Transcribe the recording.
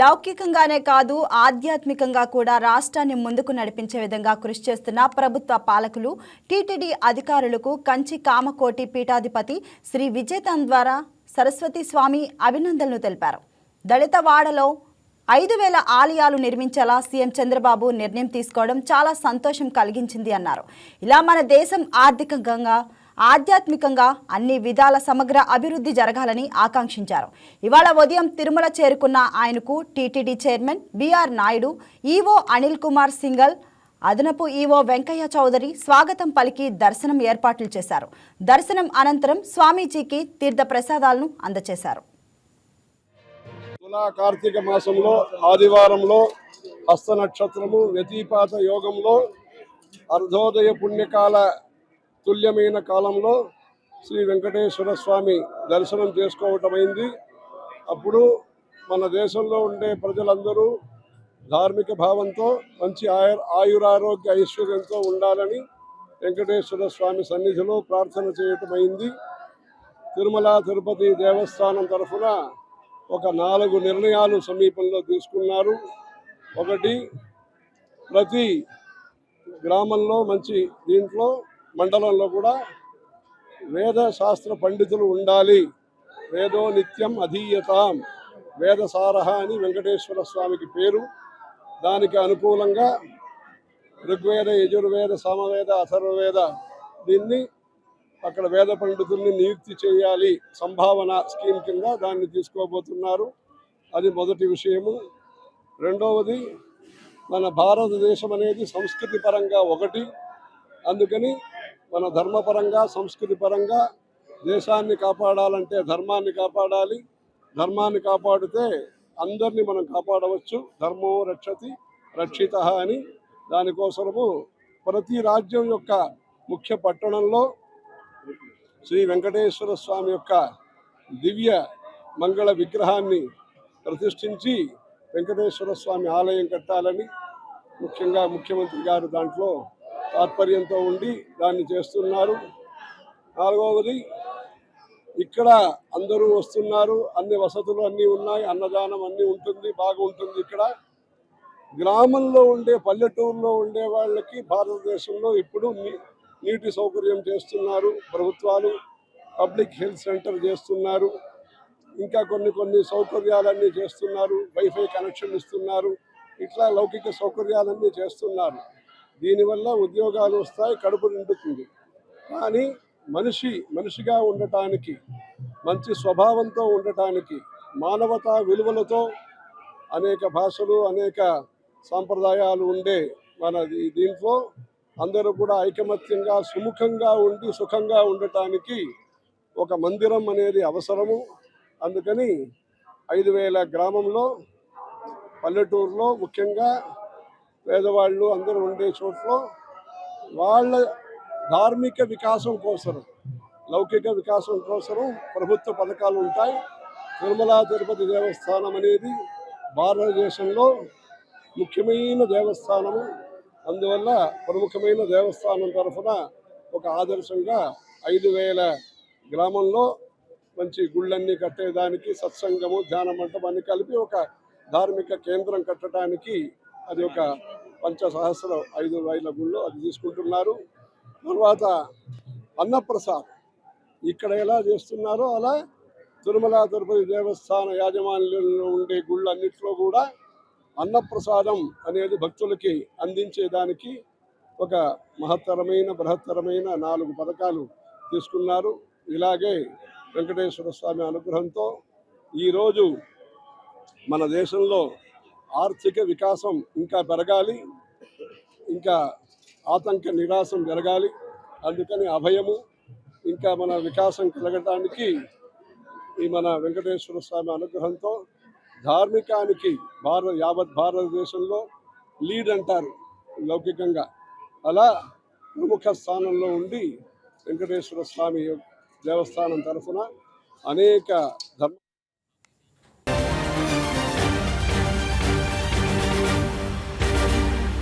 లౌకికంగానే కాదు ఆధ్యాత్మికంగా కూడా రాష్ట్రాన్ని ముందుకు నడిపించే విధంగా కృషి చేస్తున్న ప్రభుత్వ పాలకులు టీటీడీ అధికారులకు కంచి కామకోటి పీఠాధిపతి శ్రీ విజేతన్ ద్వారా సరస్వతి స్వామి అభినందనలు తెలిపారు. దళిత వాడలో ఐదు వేల ఆలయాలు నిర్మించేలా సీఎం చంద్రబాబు నిర్ణయం తీసుకోవడం చాలా సంతోషం కలిగించింది అన్నారు. ఇలా మన దేశం ఆర్థికంగా ఆధ్యాత్మికంగా అన్ని విధాల సమగ్ర అభివృద్ధి జరగాలని ఆకాంక్షించారు. ఇవాళ ఉదయం తిరుమల చేరుకున్న ఆయనకు TTD chairman BR Naidu EO Anil Kumar Singhal అదనపు ఈవో వెంకయ్య చౌదరి స్వాగతం పలికి దర్శనం ఏర్పాట్లు చేశారు. దర్శనం అనంతరం స్వామీజీకి తీర్థ ప్రసాదాలను అందజేశారు తులా కార్తీక మాసంలో ఆదివారంలో హస్త నక్షత్రము వ్యతిపాత యోగంలో అర్ధోదయ పుణ్యకాల తుల్యమైన కాలంలో శ్రీ వెంకటేశ్వర స్వామి దర్శనం చేసుకోవటమైంది అప్పుడు మన దేశంలో ఉండే ప్రజలందరూ ధార్మిక భావంతో మంచి ఆయు ఆయురారోగ్య ఐశ్వర్యంతో ఉండాలని వెంకటేశ్వర స్వామి సన్నిధిలో ప్రార్థన చేయటమైంది తిరుమల తిరుపతి దేవస్థానం తరఫున ఒక నాలుగు నిర్ణయాలు సమీపంలో తీసుకున్నారు. ఒకటి ప్రతి గ్రామంలో మంచి దీంట్లో మండలంలో కూడా వేద శాస్త్ర పండితులు ఉండాలి. వేదో నిత్యం అధీయతాం. వేదసారహ అని వెంకటేశ్వర స్వామికి పేరు. దానికి అనుకూలంగా ఋగ్వేద యజుర్వేద సామవేద అథర్వవేద దీన్ని అక్కడ వేద పండితుల్ని నియుక్తి చేయాలి. సంభావన స్కీమ్ కింద దాన్ని తీసుకోబోతున్నారు. అది మొదటి విషయము. రెండవది మన భారతదేశం అనేది సంస్కృతి పరంగా ఒకటి. అందుకని మన ధర్మపరంగా సంస్కృతి పరంగా దేశాన్ని కాపాడాలంటే ధర్మాన్ని కాపాడాలి. ధర్మాన్ని కాపాడితే అందరినీ మనం కాపాడవచ్చు. ధర్మం రక్షతి రక్షిత అని దానికోసము ప్రతి రాజ్యం యొక్క ముఖ్య పట్టణంలో శ్రీ వెంకటేశ్వర స్వామి యొక్క దివ్య మంగళ విగ్రహాన్ని ప్రతిష్ఠించి వెంకటేశ్వర స్వామి ఆలయం కట్టాలని ముఖ్యంగా ముఖ్యమంత్రి గారు దాంట్లో తాత్పర్యంతో ఉండి దాన్ని చేస్తున్నారు. నాలుగవది ఇక్కడ అందరూ వస్తున్నారు అన్ని వసతులు అన్నీ ఉన్నాయి అన్నదానం అన్నీ ఉంటుంది బాగుంటుంది ఇక్కడ. గ్రామంలో ఉండే పల్లెటూరులో ఉండే వాళ్ళకి భారతదేశంలో ఇప్పుడు నీ- నీటి సౌకర్యం చేస్తున్నారు ప్రభుత్వాలు పబ్లిక్ హెల్త్ సెంటర్ చేస్తున్నారు ఇంకా కొన్ని కొన్ని సౌకర్యాలన్నీ చేస్తున్నారు వైఫై కనెక్షన్ ఇస్తున్నారు ఇట్లా లౌకిక సౌకర్యాలన్నీ చేస్తున్నారు. దీనివల్ల ఉద్యోగాలు వస్తాయి కడుపు నిండుతుంది. కానీ మనిషి మనిషిగా ఉండటానికి మంచి స్వభావంతో ఉండటానికి మానవతా విలువలతో అనేక భాషలు అనేక సాంప్రదాయాలు ఉండే మన దీంట్లో అందరూ కూడా ఐకమత్యంగా సుముఖంగా ఉండి సుఖంగా ఉండటానికి ఒక మందిరం అనేది అవసరము. అందుకని ఐదు వేల గ్రామంలో పల్లెటూరులో ముఖ్యంగా పేదవాళ్ళు అందరూ ఉండే చోట్ల వాళ్ళ ధార్మిక వికాసం కోసం లౌకిక వికాసం కోసం ప్రభుత్వ పథకాలు ఉంటాయి. తిరుమల తిరుపతి దేవస్థానం అనేది భారతదేశంలో ముఖ్యమైన దేవస్థానము. అందువల్ల ప్రముఖమైన దేవస్థానం తరఫున ఒక ఆదర్శంగా ఐదు వేల గ్రామంలో మంచి గుళ్ళన్నీ కట్టేదానికి సత్సంగము ధ్యాన మంటపాన్ని కలిపి ఒక ధార్మిక కేంద్రం కట్టడానికి అది ఒక పంచసహస్ర ఐదు వేల గుళ్ళు అది తీసుకుంటున్నారు. తర్వాత అన్నప్రసాద్ ఇక్కడ ఎలా చేస్తున్నారో అలా తిరుమల తిరుపతి దేవస్థాన యాజమాన్యంలో ఉండే గుళ్ళన్నిట్లో కూడా అన్నప్రసాదం అనేది భక్తులకి అందించేదానికి ఒక మహత్తరమైన బృహత్తరమైన నాలుగు పథకాలు తీసుకున్నారు. ఇలాగే వెంకటేశ్వర స్వామి అనుగ్రహంతో ఈరోజు మన దేశంలో ఆర్థిక వికాసం ఇంకా పెరగాలి ఇంకా ఆతంక నిరాశం పెరగాలి. అందుకని అభయము ఇంకా మన వికాసం కలగటానికి ఈ మన వెంకటేశ్వర స్వామి అనుగ్రహంతో ధార్మికానికి భారత యావత్ భారతదేశంలో లీడ్ అంటారు లౌకికంగా. అలా ప్రముఖ స్థానంలో ఉండి వెంకటేశ్వర స్వామి దేవస్థానం తరఫున అనేక ధర్మ